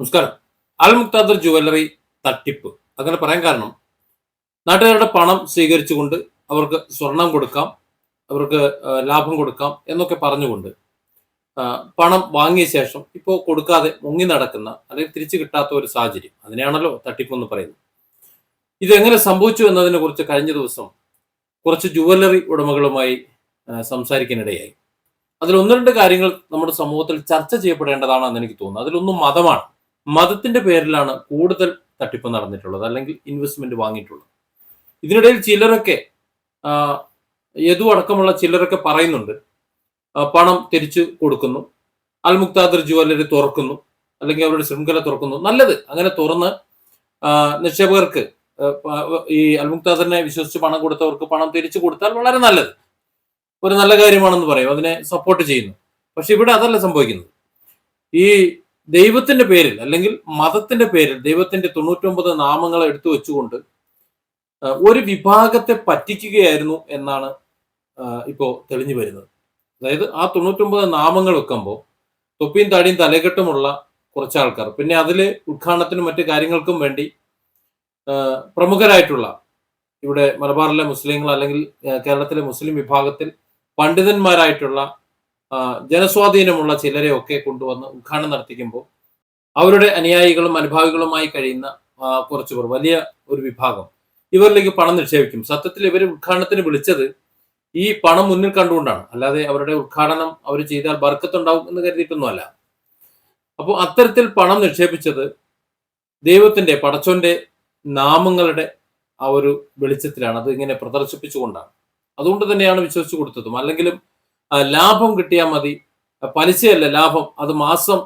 നമസ്കാരം. അൽ മുക്താദർ ജുവല്ലറി തട്ടിപ്പ്. അങ്ങനെ പറയാൻ കാരണം നാട്ടുകാരുടെ പണം സ്വീകരിച്ചുകൊണ്ട് അവർക്ക് സ്വർണം കൊടുക്കാം അവർക്ക് ലാഭം കൊടുക്കാം എന്നൊക്കെ പറഞ്ഞുകൊണ്ട് പണം വാങ്ങിയ ശേഷം ഇപ്പോൾ കൊടുക്കാതെ മുങ്ങി നടക്കുന്ന അല്ലെങ്കിൽ തിരിച്ചു കിട്ടാത്ത ഒരു സാഹചര്യം. അതിനെയാണല്ലോ തട്ടിപ്പ് എന്ന് പറയുന്നത്. ഇതെങ്ങനെ സംഭവിച്ചു എന്നതിനെ കുറിച്ച് കഴിഞ്ഞ ദിവസം കുറച്ച് ജുവല്ലറി ഉടമകളുമായി സംസാരിക്കാനിടയായി. അതിൽ ഒന്ന് രണ്ട് കാര്യങ്ങൾ നമ്മുടെ സമൂഹത്തിൽ ചർച്ച ചെയ്യപ്പെടേണ്ടതാണെന്ന് എനിക്ക് തോന്നുന്നു. അതിലൊന്നും മതമാണ്. മതത്തിന്റെ പേരിലാണ് കൂടുതൽ തട്ടിപ്പ് നടന്നിട്ടുള്ളത് അല്ലെങ്കിൽ ഇൻവെസ്റ്റ്മെന്റ് വാങ്ങിയിട്ടുള്ളത്. ഇതിനിടയിൽ ചിലരൊക്കെ യദു അടക്കമുള്ള ചിലരൊക്കെ പറയുന്നുണ്ട് പണം തിരിച്ചു കൊടുക്കുന്നു അൽ മുക്താദർ ജുവല്ലറി തുറക്കുന്നു അല്ലെങ്കിൽ അവരുടെ ശൃംഖല തുറക്കുന്നു. നല്ലത്. അങ്ങനെ തുറന്ന് നിക്ഷേപകർക്ക് ഈ അൽ മുക്താദറിനെ വിശ്വസിച്ച് പണം കൊടുത്തവർക്ക് പണം തിരിച്ചു കൊടുത്താൽ വളരെ നല്ലത്. ഒരു നല്ല കാര്യമാണെന്ന് പറയും. അതിനെ സപ്പോർട്ട് ചെയ്യുന്നു. പക്ഷെ ഇവിടെ അതല്ല സംഭവിക്കുന്നത്. ഈ ദൈവത്തിന്റെ പേരിൽ അല്ലെങ്കിൽ മതത്തിന്റെ പേരിൽ ദൈവത്തിന്റെ തൊണ്ണൂറ്റൊമ്പത് നാമങ്ങളെ എടുത്തു വെച്ചുകൊണ്ട് ഒരു വിഭാഗത്തെ പറ്റിക്കുകയായിരുന്നു എന്നാണ് ഇപ്പോൾ ഇപ്പോ തെളിഞ്ഞു വരുന്നത്. അതായത് ആ തൊണ്ണൂറ്റൊമ്പത് നാമങ്ങൾ വെക്കുമ്പോൾ തൊപ്പിയും താടിയും തലകെട്ടുമുള്ള കുറച്ച് ആൾക്കാർ പിന്നെ അതിൽ ഉദ്ഘാടനത്തിനും മറ്റു കാര്യങ്ങൾക്കും വേണ്ടി പ്രമുഖരായിട്ടുള്ള ഇവിടെ മലബാറിലെ മുസ്ലിങ്ങൾ അല്ലെങ്കിൽ കേരളത്തിലെ മുസ്ലിം വിഭാഗത്തിൽ പണ്ഡിതന്മാരായിട്ടുള്ള ജനസ്വാധീനമുള്ള ചിലരെ ഒക്കെ കൊണ്ടുവന്ന് ഉദ്ഘാടനം നടത്തിക്കുമ്പോൾ അവരുടെ അനുയായികളും അനുഭാവികളുമായി കഴിയുന്ന കുറച്ചു പേർ വലിയ ഒരു വിഭാഗം ഇവരിലേക്ക് പണം നിക്ഷേപിക്കും. സത്യത്തിൽ ഇവർ ഉദ്ഘാടനത്തിന് വിളിച്ചത് ഈ പണം മുന്നിൽ കണ്ടുകൊണ്ടാണ്. അല്ലാതെ അവരുടെ ഉദ്ഘാടനം അവർ ചെയ്താൽ ബർക്കത്തുണ്ടാവും എന്ന് കരുതിയിട്ടൊന്നുമല്ല. അപ്പോൾ അത്തരത്തിൽ പണം നിക്ഷേപിച്ചത് ദൈവത്തിന്റെ പടച്ചോന്റെ നാമങ്ങളുടെ ആ ഒരു വെളിച്ചത്തിലാണ്. അത് ഇങ്ങനെ പ്രദർശിപ്പിച്ചുകൊണ്ടാണ്. അതുകൊണ്ട് തന്നെയാണ് വിശ്വസിച്ചു കൊടുത്തതും. അല്ലെങ്കിലും ലാഭം കിട്ടിയാൽ മതി. പലിശയല്ല ലാഭം. അത് മാസം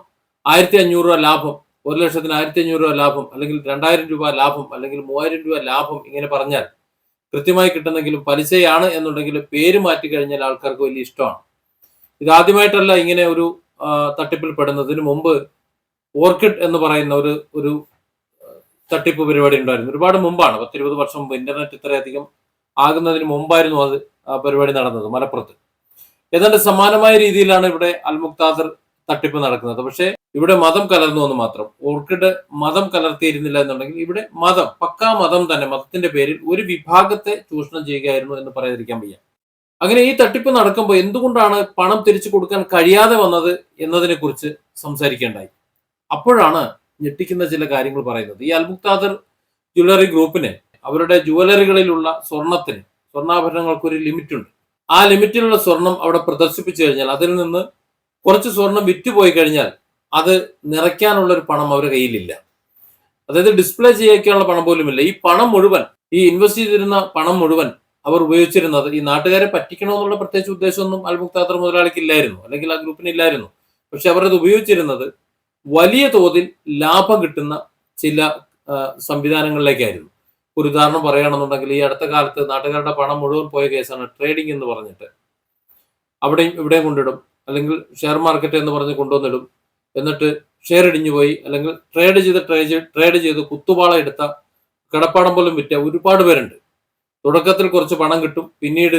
ആയിരത്തി അഞ്ഞൂറ് രൂപ ലാഭം ഒരു ലക്ഷത്തിന് ആയിരത്തി അഞ്ഞൂറ് രൂപ ലാഭം അല്ലെങ്കിൽ രണ്ടായിരം രൂപ ലാഭം അല്ലെങ്കിൽ മൂവായിരം രൂപ ലാഭം ഇങ്ങനെ പറഞ്ഞാൽ കൃത്യമായി കിട്ടുന്നെങ്കിലും പലിശയാണ് എന്നുണ്ടെങ്കിൽ പേര് മാറ്റി കഴിഞ്ഞാൽ ആൾക്കാർക്ക് വലിയ ഇഷ്ടമാണ്. ഇത് ആദ്യമായിട്ടല്ല ഇങ്ങനെ ഒരു തട്ടിപ്പിൽ പെടുന്നതിന് മുമ്പ് ഓർക്കിഡ് എന്ന് പറയുന്ന ഒരു ഒരു തട്ടിപ്പ് പരിപാടി ഉണ്ടായിരുന്നു. ഒരുപാട് മുമ്പാണ്. പത്തിരുപത് വർഷം മുമ്പ് ഇന്റർനെറ്റ് ഇത്രയധികം ആകുന്നതിന് മുമ്പായിരുന്നു അത് പരിപാടി നടന്നത് മലപ്പുറത്ത്. ഏതാണ്ട് സമാനമായ രീതിയിലാണ് ഇവിടെ അൽമുക്താദർ തട്ടിപ്പ് നടക്കുന്നത്. പക്ഷേ ഇവിടെ മതം കലർന്നു എന്ന് മാത്രം. ഓർക്കിഡ് മതം കലർത്തിയിരുന്നില്ല എന്നുണ്ടെങ്കിൽ ഇവിടെ മതം പക്കാ മതം തന്നെ മതത്തിന്റെ പേരിൽ ഒരു വിഭാഗത്തെ ചൂഷണം ചെയ്യുകയായിരുന്നു എന്ന് പറയാതിരിക്കാൻ വയ്യ. അങ്ങനെ ഈ തട്ടിപ്പ് നടക്കുമ്പോൾ എന്തുകൊണ്ടാണ് പണം തിരിച്ചു കൊടുക്കാൻ കഴിയാതെ വന്നത് എന്നതിനെ കുറിച്ച് സംസാരിക്കേണ്ടായി. അപ്പോഴാണ് ഞെട്ടിക്കുന്ന ചില കാര്യങ്ങൾ പറയുന്നത്. ഈ അൽമുക്താദർ ജ്വല്ലറി ഗ്രൂപ്പിന് അവരുടെ ജുവലറികളിലുള്ള സ്വർണത്തിന് സ്വർണാഭരണങ്ങൾക്ക് ഒരു ലിമിറ്റ് ഉണ്ട് ആ ലിമിറ്റിലുള്ള സ്വർണം അവിടെ പ്രദർശിപ്പിച്ചു കഴിഞ്ഞാൽ അതിൽ നിന്ന് കുറച്ച് സ്വർണം വിറ്റുപോയി കഴിഞ്ഞാൽ അത് നിറയ്ക്കാനുള്ള ഒരു പണം അവരുടെ കയ്യിലില്ല. അതായത് ഡിസ്പ്ലേ ചെയ്യാനുള്ള പണം പോലുമില്ല. ഈ പണം മുഴുവൻ ഈ ഇൻവെസ്റ്റ് ചെയ്തിരുന്ന പണം മുഴുവൻ അവർ ഉപയോഗിച്ചിരുന്നത് ഈ നാട്ടുകാരെ പറ്റിക്കണമെന്നുള്ള പ്രത്യേകിച്ച് ഉദ്ദേശമൊന്നും അൽമുക്താത്ര മുതലാളിക്ക് ഇല്ലായിരുന്നു അല്ലെങ്കിൽ ആ ഗ്രൂപ്പിന് ഇല്ലായിരുന്നു. പക്ഷെ അവരത് ഉപയോഗിച്ചിരുന്നത് വലിയ തോതിൽ ലാഭം കിട്ടുന്ന ചില സംവിധാനങ്ങളിലേക്കായിരുന്നു. ഒരു ഉദാഹരണം പറയുകയാണെന്നുണ്ടെങ്കിൽ ഈ അടുത്ത കാലത്ത് നാട്ടുകാരുടെ പണം മുഴുവൻ പോയ കേസാണ് ട്രേഡിംഗ് എന്ന് പറഞ്ഞിട്ട്. അവിടെയും ഇവിടെയും കൊണ്ടിടും. അല്ലെങ്കിൽ ഷെയർ മാർക്കറ്റ് എന്ന് പറഞ്ഞ് കൊണ്ടുവന്നിടും. എന്നിട്ട് ഷെയർ ഇടിഞ്ഞു പോയി. അല്ലെങ്കിൽ ട്രേഡ് ചെയ്ത് ട്രേഡ് ട്രേഡ് ചെയ്ത് കുത്തുപാള എടുത്ത കിടപ്പാടം പോലും വിറ്റ ഒരുപാട് പേരുണ്ട്. തുടക്കത്തിൽ കുറച്ച് പണം കിട്ടും. പിന്നീട്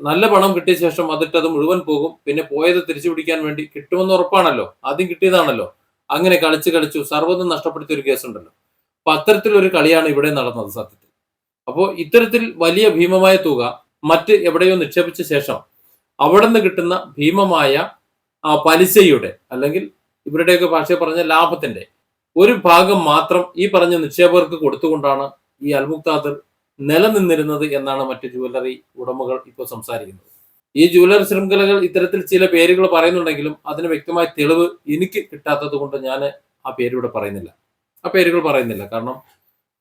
നല്ല പണം കിട്ടിയ ശേഷം അതിട്ട് അത് മുഴുവൻ പോകും. പിന്നെ പോയത് തിരിച്ചു പിടിക്കാൻ വേണ്ടി കിട്ടുമെന്ന് ഉറപ്പാണല്ലോ. ആദ്യം കിട്ടിയതാണല്ലോ. അങ്ങനെ കളിച്ച് കളിച്ചു സർവതും നഷ്ടപ്പെടുത്തിയ ഒരു കേസുണ്ടല്ലോ. അപ്പൊ അത്തരത്തിലൊരു കളിയാണ് ഇവിടെ നടന്നത് സത്യത്തിൽ. അപ്പോൾ ഇത്തരത്തിൽ വലിയ ഭീമമായ തുക മറ്റ് എവിടെയോ നിക്ഷേപിച്ച ശേഷം അവിടെ നിന്ന് കിട്ടുന്ന ഭീമമായ പലിശയുടെ അല്ലെങ്കിൽ ഇവരുടെയൊക്കെ ഭാഷ പറഞ്ഞ ലാഭത്തിന്റെ ഒരു ഭാഗം മാത്രം ഈ പറഞ്ഞ നിക്ഷേപകർക്ക് കൊടുത്തുകൊണ്ടാണ് ഈ അൽമുക്താദർ നിലനിന്നിരുന്നത് എന്നാണ് മറ്റ് ജുവല്ലറി ഉടമകൾ ഇപ്പോൾ സംസാരിക്കുന്നത്. ഈ ജുവല്ലറി ശൃംഖലകൾ ഇത്തരത്തിൽ ചില പേരുകൾ പറയുന്നുണ്ടെങ്കിലും അതിന് വ്യക്തമായ തെളിവ് എനിക്ക് കിട്ടാത്തത് കൊണ്ട് ഞാൻ ആ പേരിവിടെ പറയുന്നില്ല. ആ പേരുകൾ പറയുന്നില്ല. കാരണം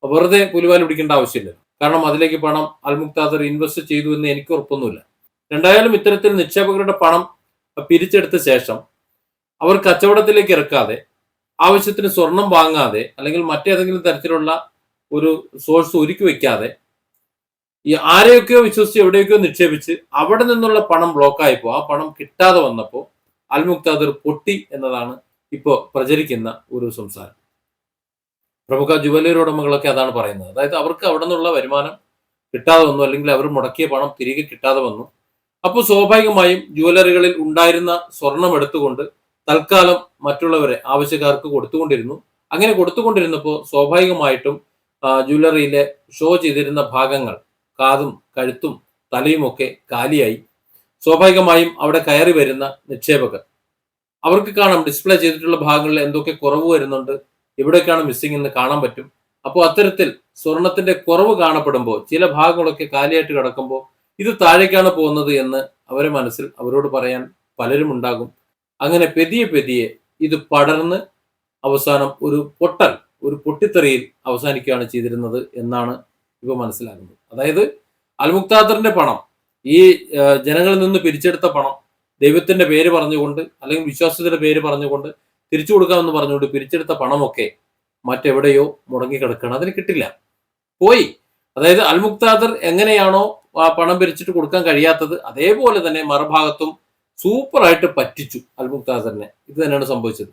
വെറുതെ പുലിവാൽ പിടിക്കേണ്ട ആവശ്യമില്ല. കാരണം അതിലേക്ക് പണം അൽമുക്താദർ ഇൻവെസ്റ്റ് ചെയ്തു എന്ന് എനിക്ക് ഉറപ്പൊന്നുമില്ല. രണ്ടായാലും ഇത്തരത്തിൽ നിക്ഷേപകരുടെ പണം പിരിച്ചെടുത്ത ശേഷം അവർ കച്ചവടത്തിലേക്ക് ഇറക്കാതെ ആവശ്യത്തിന് സ്വർണം വാങ്ങാതെ അല്ലെങ്കിൽ മറ്റേതെങ്കിലും തരത്തിലുള്ള ഒരു സോഴ്സ് ഒരുക്കി വെക്കാതെ ഈ ആരെയൊക്കെയോ വിശ്വസിച്ച് എവിടെയൊക്കെയോ നിക്ഷേപിച്ച് അവിടെ നിന്നുള്ള പണം ബ്ലോക്കായപ്പോൾ ആ പണം കിട്ടാതെ വന്നപ്പോൾ അൽമുക്താദർ പൊട്ടി എന്നതാണ് ഇപ്പോൾ പ്രചരിക്കുന്ന ഒരു സംസാരം. പ്രമുഖ ജുവലറി ഉടമകളൊക്കെ അതാണ് പറയുന്നത്. അതായത് അവർക്ക് അവിടെ നിന്നുള്ള വരുമാനം കിട്ടാതെ വന്നു അല്ലെങ്കിൽ അവർ മുടക്കിയ പണം തിരികെ കിട്ടാതെ വന്നു. അപ്പോൾ സ്വാഭാവികമായും ജുവലറികളിൽ ഉണ്ടായിരുന്ന സ്വർണം എടുത്തുകൊണ്ട് തൽക്കാലം മറ്റുള്ളവരെ ആവശ്യക്കാർക്ക് കൊടുത്തുകൊണ്ടിരുന്നു. അങ്ങനെ കൊടുത്തുകൊണ്ടിരുന്നപ്പോൾ സ്വാഭാവികമായിട്ടും ജുവല്ലറിയിലെ ഷോ ചെയ്തിരുന്ന ഭാഗങ്ങൾ കാതും കഴുത്തും തലയുമൊക്കെ കാലിയായി. സ്വാഭാവികമായും അവിടെ കയറി വരുന്ന നിക്ഷേപകർ. അവർക്ക് കാണാം ഡിസ്പ്ലേ ചെയ്തിട്ടുള്ള ഭാഗങ്ങളിൽ എന്തൊക്കെ കുറവ് വരുന്നുണ്ട് എവിടെയൊക്കെയാണ് മിസ്സിംഗ് എന്ന് കാണാൻ പറ്റും. അപ്പോൾ അത്തരത്തിൽ സ്വർണത്തിന്റെ കുറവ് കാണപ്പെടുമ്പോൾ ചില ഭാഗങ്ങളൊക്കെ കാലിയായിട്ട് കിടക്കുമ്പോൾ ഇത് താഴേക്കാണ് പോകുന്നത് എന്ന് അവരെ മനസ്സിൽ അവരോട് പറയാൻ പലരും ഉണ്ടാകും. അങ്ങനെ പെതിയെ പെതിയെ ഇത് പടർന്ന് അവസാനം ഒരു പൊട്ടൽ ഒരു പൊട്ടിത്തെറിയിൽ അവസാനിക്കുകയാണ് ചെയ്തിരുന്നത് എന്നാണ് ഇവ മനസ്സിലാകുന്നത്. അതായത് അൽമുക്താദറിന്റെ പണം ഈ ജനങ്ങളിൽ നിന്ന് പിരിച്ചെടുത്ത പണം ദൈവത്തിന്റെ പേര് പറഞ്ഞുകൊണ്ട് അല്ലെങ്കിൽ വിശ്വാസത്തിന്റെ പേര് പറഞ്ഞുകൊണ്ട് തിരിച്ചു കൊടുക്കാമെന്ന് പറഞ്ഞുകൊണ്ട് പിരിച്ചെടുത്ത പണമൊക്കെ മറ്റെവിടെയോ മുടങ്ങിക്കിടക്കുകയാണ് അതിന് കിട്ടില്ല. പോയി. അതായത് അൽമുക്താദർ എങ്ങനെയാണോ ആ പണം പിരിച്ചിട്ട് കൊടുക്കാൻ കഴിയാത്തത് അതേപോലെ തന്നെ മറുഭാഗത്തും സൂപ്പറായിട്ട് പറ്റിച്ചു അൽമുക്താദറിനെ ഇത് തന്നെയാണ് സംഭവിച്ചത്.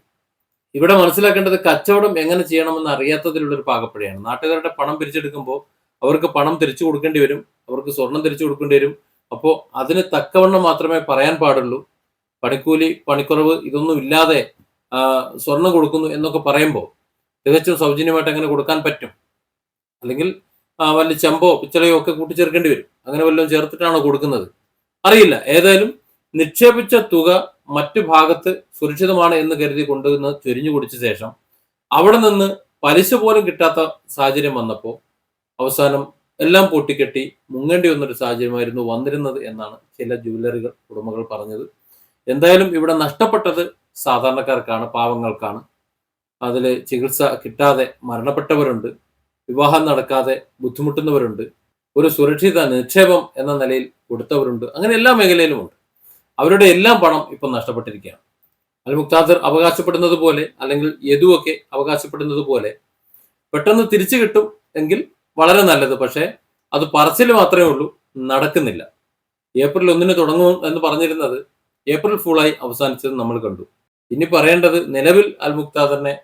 ഇവിടെ മനസ്സിലാക്കേണ്ടത് കച്ചവടം എങ്ങനെ ചെയ്യണമെന്ന് അറിയാത്തതിലുള്ള ഒരു പാകപ്പഴയാണ്. നാട്ടുകാരുടെ പണം പിരിച്ചെടുക്കുമ്പോൾ അവർക്ക് പണം തിരിച്ചു കൊടുക്കേണ്ടി വരും. അവർക്ക് സ്വർണം തിരിച്ചു കൊടുക്കേണ്ടി വരും. അപ്പോൾ അതിന് തക്കവണ്ണം മാത്രമേ പറയാൻ പാടുള്ളൂ. പണിക്കൂലി പണിക്കുറവ് ഇതൊന്നും ഇല്ലാതെ സ്വർണം കൊടുക്കുന്നു എന്നൊക്കെ പറയുമ്പോൾ തികച്ചും സൗജന്യമായിട്ട് അങ്ങനെ കൊടുക്കാൻ പറ്റും. അല്ലെങ്കിൽ വല്ല ചെമ്പോ പിച്ചളയോ ഒക്കെ കൂട്ടിച്ചേർക്കേണ്ടി വരും. അങ്ങനെ വല്ലതും ചേർത്തിട്ടാണോ കൊടുക്കുന്നത്? അറിയില്ല. ഏതായാലും നിക്ഷേപിച്ച തുക മറ്റു ഭാഗത്ത് സുരക്ഷിതമാണ് എന്ന് കരുതി കൊണ്ടുവന്ന് ചൊരിഞ്ഞു കുടിച്ച ശേഷം അവിടെ നിന്ന് പലിശ പോലും കിട്ടാത്ത സാഹചര്യം വന്നപ്പോൾ അവസാനം എല്ലാം പൂട്ടിക്കെട്ടി മുങ്ങേണ്ടി വന്നൊരു സാഹചര്യമായിരുന്നു വന്നിരുന്നത് എന്നാണ് ചില ജ്വല്ലറികൾ ഉടമകൾ പറഞ്ഞത്. എന്തായാലും ഇവിടെ നഷ്ടപ്പെട്ടത് സാധാരണക്കാർക്കാണ് പാവങ്ങൾക്കാണ്. അതിൽ ചികിത്സ കിട്ടാതെ മരണപ്പെട്ടവരുണ്ട് വിവാഹം നടക്കാതെ ബുദ്ധിമുട്ടുന്നവരുണ്ട് ഒരു സുരക്ഷിത നിക്ഷേപം എന്ന നിലയിൽ കൊടുത്തവരുണ്ട് അങ്ങനെ എല്ലാ മേഖലയിലുമുണ്ട്. അവരുടെ എല്ലാം പണം ഇപ്പം നഷ്ടപ്പെട്ടിരിക്കുകയാണ്. അൽ മുക്താദർ അവകാശപ്പെടുന്നത് പോലെ അല്ലെങ്കിൽ യദുവൊക്കെ അവകാശപ്പെടുന്നത് പോലെ പെട്ടെന്ന് തിരിച്ചു കിട്ടും എങ്കിൽ വളരെ നല്ലത് പക്ഷേ അത് പറച്ചിൽ മാത്രമേ ഉള്ളൂ നടക്കുന്നില്ല. ഏപ്രിൽ ഒന്നിന് തുടങ്ങും എന്ന് പറഞ്ഞിരുന്നത് ഏപ്രിൽ ഫുള്ളായി അവസാനിച്ചത് നമ്മൾ കണ്ടു. ഇനി പറയേണ്ടത് നിലവിൽ അൽ മുക്താദറിനെ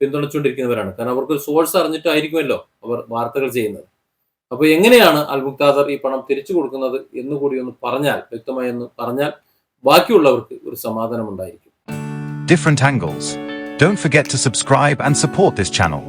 പിന്തുണച്ചുകൊണ്ടിരിക്കുന്നവരാണ് കാരണം അവർക്ക് സോഴ്സ് അറിഞ്ഞിട്ടായിരിക്കുമല്ലോ അവർ വാർത്തകൾ ചെയ്യുന്നത് അപ്പോൾ എങ്ങനെയാണ് അൽ മുക്താദർ ഈ പണം തിരിച്ചു കൊടുക്കുന്നത് എന്നുകൂടി ഒന്ന് പറഞ്ഞാൽ വ്യക്തമായി ഒന്ന് പറഞ്ഞാൽ ബാക്കിയുള്ളവർക്ക് ഒരു സമാധാനം ഉണ്ടായിരിക്കും different angles. Don't forget to subscribe and support this channel.